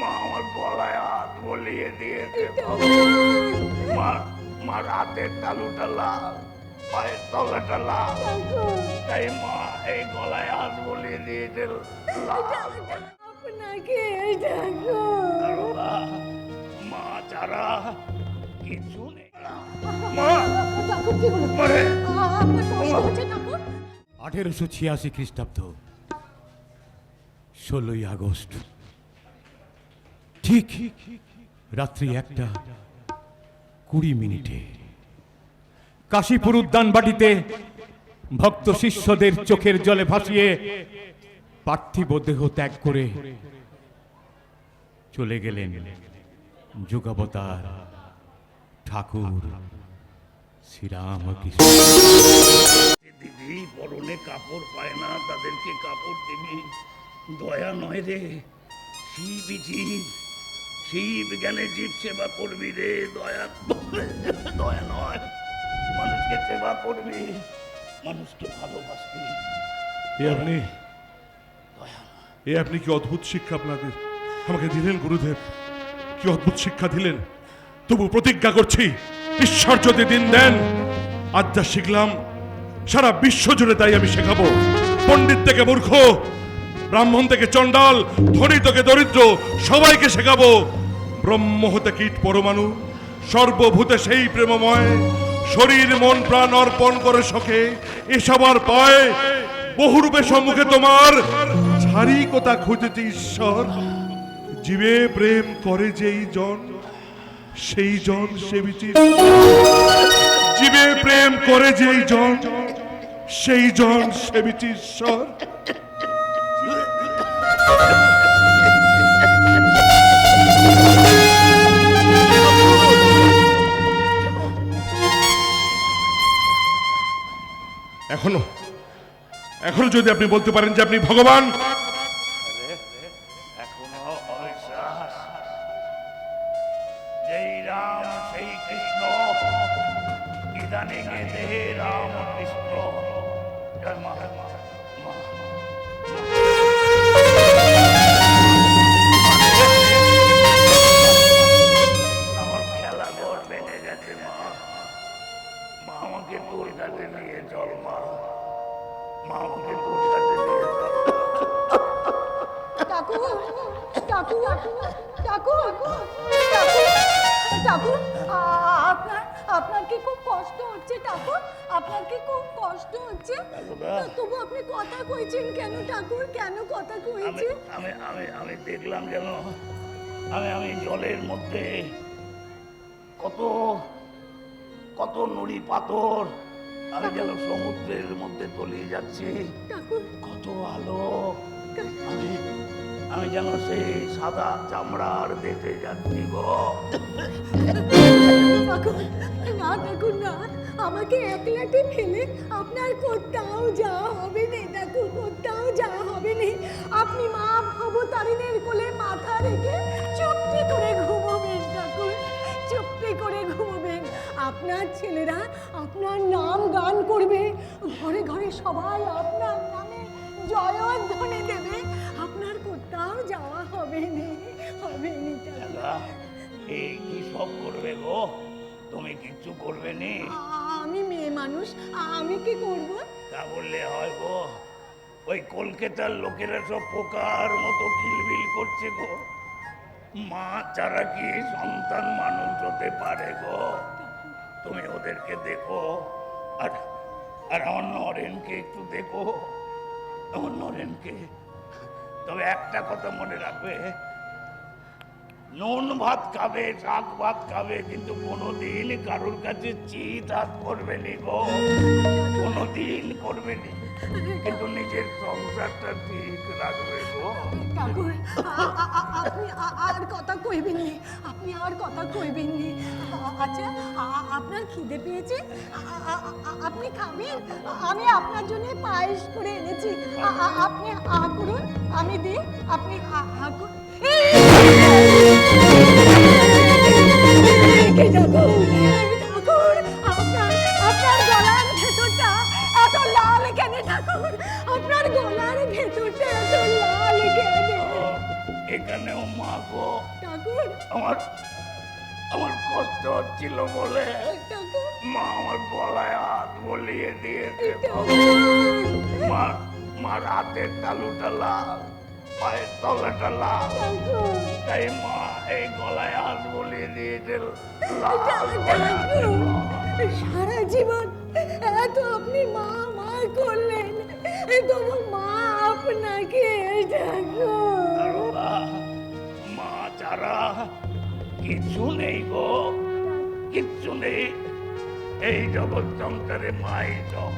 মা আমার গলায় হাত বলিয়ে দিয়েছে মা মার হাতের তালুটা লাল পায়ের তলাটা লাল। তাই মা এই গলায় হাত বলিয়ে দিয়েছে লাল আপনাকে মা ছাড়া কিছু নেই। মা আঠেরোশো ছিয়াশি খ্রিস্টাব্দ ষোলোই আগস্ট। ঠিক রাত্রি একটা কুড়ি মিনিটে কাশীপুর উদ্যান বাটিতে ভক্ত শিষ্যদের চোখের জলে ভাসিয়ে পার্থিব দেহ ত্যাগ করে চলে গেলেন যুগাবতার ঠাকুর শ্রীরামকৃষ্ণ। দিদি পরনে কাপড় পায় না, তাদেরকে কাপড় দিবি। দয়া নয় রে শিব জীব শিব জ্ঞানে জীব সেবা করবি রে, দয়া দয়া নয়, মানুষকে সেবা করবি, মানুষকে ভালোবাসবি। এ আপনি এ আপনি কি অদ্ভুত শিক্ষা আপনাদের? আমাকে দিলেন গুরুদেব, কি অদ্ভুত শিক্ষা দিলেন। তবু প্রতিজ্ঞা করছি, ঈশ্বর যদি দিন দেন আজ যা শিখলাম, সারা বিশ্ব জুড়ে তাই আমি শেখাবো। পণ্ডিত থেকে মূর্খ ব্রাহ্মণ থেকে চণ্ডাল, ধনী থেকে দরিদ্র, সবাইকে শেখাবো। ব্রহ্ম হতে কীট পরমাণু, সর্বভূতে সেই প্রেমময়। শরীর, মন, প্রাণ অর্পণ করে সখে এসবার পায়। বহুরূপে সম্মুখে তোমার ছাড়ি কোথা খুঁজেছে, ঈশ্বর? জীবে প্রেম করে যেই জন, সেই জন সেবিচি। জীবে প্রেম করে যেই জন, সেই জন সেবিচি, ঈশ্বর। এখনও এখনও যদি আপনি বলতে পারেন যে আপনি ভগবান আপনার কি খুব কষ্ট হচ্ছে ঠাকুর। আপনাকে খুব কষ্ট হচ্ছে। তবু আপনি কথা কইছেন কেন ঠাকুর? কেন কথা কইছেন? আমি আমি আমি দেখলাম যেন আমি আমি জলের মধ্যে কত কত নুড়ি পাথর আমি যেন সমুদ্রের মধ্যে তলিয়ে যাচ্ছি। কত আলো। আমি আমি যেন সেই সাদা চামড়ার দেশে যাচ্ছি গো। না ঠাকুর না, আমাকে একলাটে ফেলে আপনার কোথাও যাওয়া হবে না ঠাকুর কোথাও যাওয়া হবে না। আপনি মা ভবতারিণীর কোলে মাথা রেখে চুপটি করে ঘুমোবেন ঠাকুর চুপটি করে ঘুমোবেন। আপনার ছেলেরা আপনার নাম গান করবে, ঘরে ঘরে সবাই আপনার নামে জয়ধ্বনি দেবে। কোথাও যাওয়া হবে না হবে না এই কি সব করবে গো? তুমি কিচ্ছু করবে নি? আমি মেয়ে মানুষ আমি কি করব? তা বললে হয় গো ওই কলকাতার লোকেরা সব পোকার মতো কিলবিল করছে গো। মা ছাড়া কি সন্তান মানুষ হতে পারে গো? তুমি ওদেরকে দেখো আর আর আমার নরেনকে একটু দেখো। আমার নরেনকে তবে একটা কথা মনে রাখবে। নুন ভাত খাবে, শাক ভাত খাবে, কিন্তু কোনোদিন কারোর কাছে চিত হাত করবে নি গো। কোনোদিন করবে নি। কিন্তু নিজের সংসারটা ঠিক রাখবে গো। আপনি আর কথা কইবেন নি, আপনি আর কথা কইবেন নি। আচ্ছা আপনার খিদে পেয়েছে? আপনি খাবেন? আমি আপনার জন্য পায়েস করে এনেছি। আপনি আ, করুন। আমি দিই আপনি আ- আ করুন এই! রেখে ঠাকুর ঠাকুর আপনার আপনার গলার ভেতরটা এত লাল কেন ঠাকুর? আপনার গলার ভেতরটা এত লাল কেন? এখানেও মা গো। ঠাকুর। আমার আমার কষ্ট হচ্ছিল বলে মা আমার গলায় হাত বলিয়ে দিয়েছে। মা মার হাতের তালুটা লাল পায়ের তলাটা লাল তাই মা এই গলায় হাত বলিয়ে দিয়েছে লাল আছে ঠাকুর গো। সারা জীবন এত আপনি মা মা করলেন তবু মা আপনাকে মা ছাড়া কিছু নেই গো কিচ্ছু নেই। এই জগৎ সংসারে মাই সব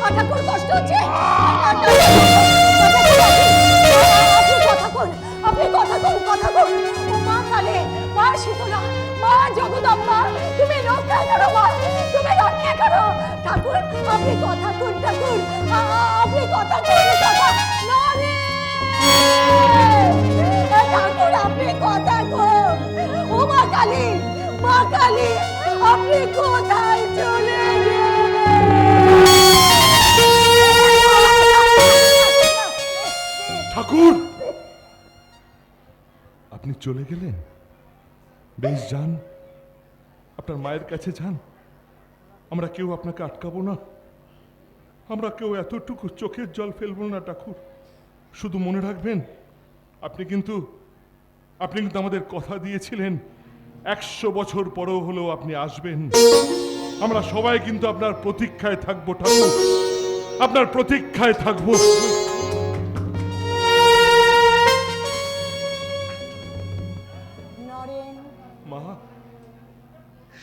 কষ্ট হচ্ছে? আপনি কথা কন কথা কন। মা কালে মা শীতলা মা জগদম্বা তুমি রক্ষা করো মা। তুমি রক্ষা করো। ঠাকুর আপনি কথা কন ঠাকুর। আপনি কথা কন ঠাকুর আপনি কথা কন। ও মা কালী মা কালী আপনি কোথায় চলে গেলেন? বেশ, যান। আপনার মায়ের কাছে যান। আমরা কেউ আপনাকে আটকাবো না। আমরা কেউ এতটুকু চোখের জল ফেলব না, ঠাকুর। শুধু মনে রাখবেন, আপনি কিন্তু আপনি কিন্তু আমাদের কথা দিয়েছিলেন। একশো বছর পরেও হলেও আপনি আসবেন। আমরা সবাই কিন্তু আপনার প্রতীক্ষায় থাকব, ঠাকুর। আপনার প্রতীক্ষায় থাকব।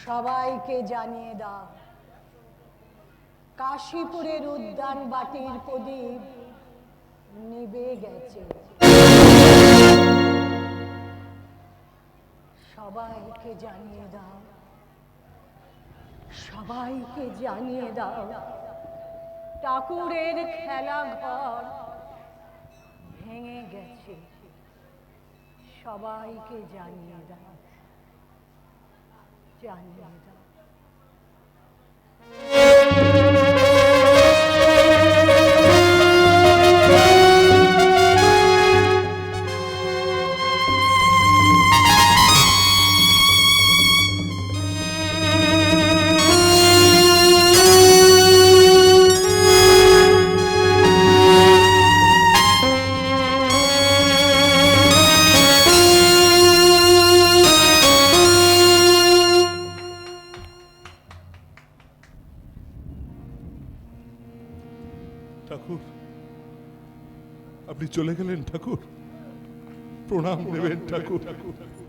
সবাইকে জানিয়ে দাও, কাশীপুরের উদ্যান বাটির প্রদীপ নিবে গেছে। সবাইকে জানিয়ে দাও, সবাইকে জানিয়ে দাও, ঠাকুরের খেলা ঘর ভেঙে গেছে। সবাইকে জানিয়ে দাও। জানিয়ে দাও ঠাকুর আপনি চলে গেলেন ঠাকুর প্রণাম নেবেন ঠাকুর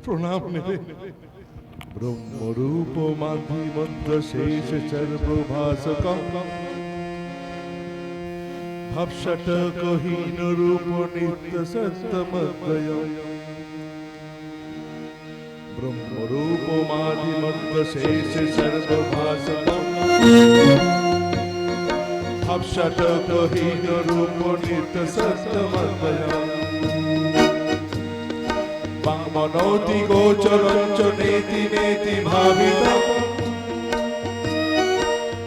প্রণাম নেবেন ব্রহ্মরূপ মাধি মন্ত্র শেষ সর্বভাসকম ভাবষট কহীন রূপ নিত্য সত্যমদ্বয় ব্রহ্মরূপ মাধি মন্ত্র শেষ সর্বভাসকম সত্যমতয় বাংমনৌতি গোচরঞ্চ নেতি নেতি ভাবিত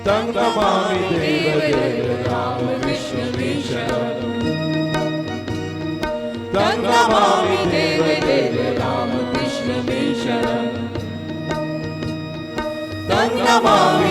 তং নমামি দেব দেব রাম বিষ্ণু বিশরণ তং নমামি দেব দেব রাম কৃষ্ণ বিশরণ তং নমামি দেব দেব